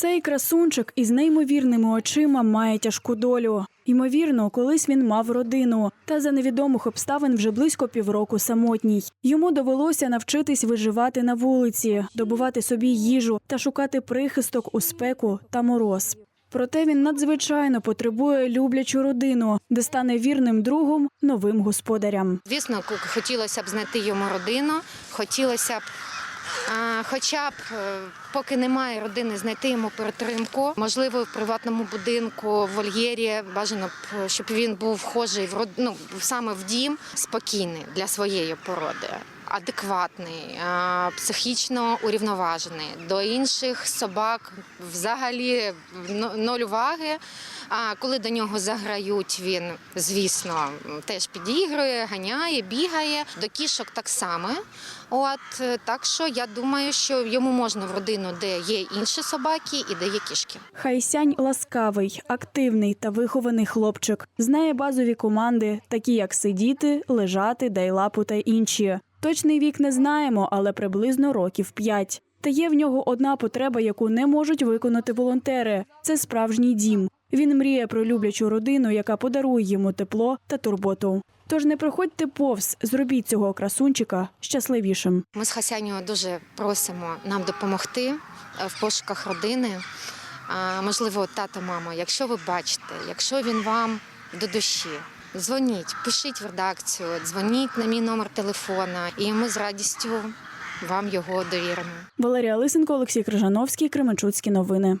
Цей красунчик із неймовірними очима має тяжку долю. Ймовірно, колись він мав родину, та за невідомих обставин вже близько півроку самотній. Йому довелося навчитись виживати на вулиці, добувати собі їжу та шукати прихисток у спеку та мороз. Проте він надзвичайно потребує люблячу родину, де стане вірним другом новим господарям. Звісно, хотілося б знайти йому родину, хотілося б. Хоча б е, поки немає родини, знайти йому перетримку. Можливо, в приватному будинку, в вольєрі бажано б, щоб він був вхожий в род... ну, саме в дім, спокійний для своєї породи, адекватний, психічно урівноважений. До інших собак взагалі ноль уваги. А коли до нього заграють, він, звісно, теж підігрує, ганяє, бігає. До кішок так само. От е, так що я думаю, що йому можна в родину, де є інші собаки і де є кішки. Хайсянь ласкавий, активний та вихований хлопчик. Знає базові команди, такі як сидіти, лежати, дай лапу та інші. Точний вік не знаємо, але приблизно років п'ять. Та є в нього одна потреба, яку не можуть виконати волонтери це справжній дім. Він мріє про люблячу родину, яка подарує йому тепло та турботу. Тож не проходьте повз, зробіть цього красунчика щасливішим. Ми з Хасяню дуже просимо нам допомогти е, в пошуках родини. Можливо, тато, мама, якщо ви бачите, якщо він вам до душі, дзвоніть, пишіть в редакцію, дзвоніть на мій номер телефона, і ми з радістю вам його довіримо. Валерія Лисенко, Олексій Крижановський, Кременчуцькі новини.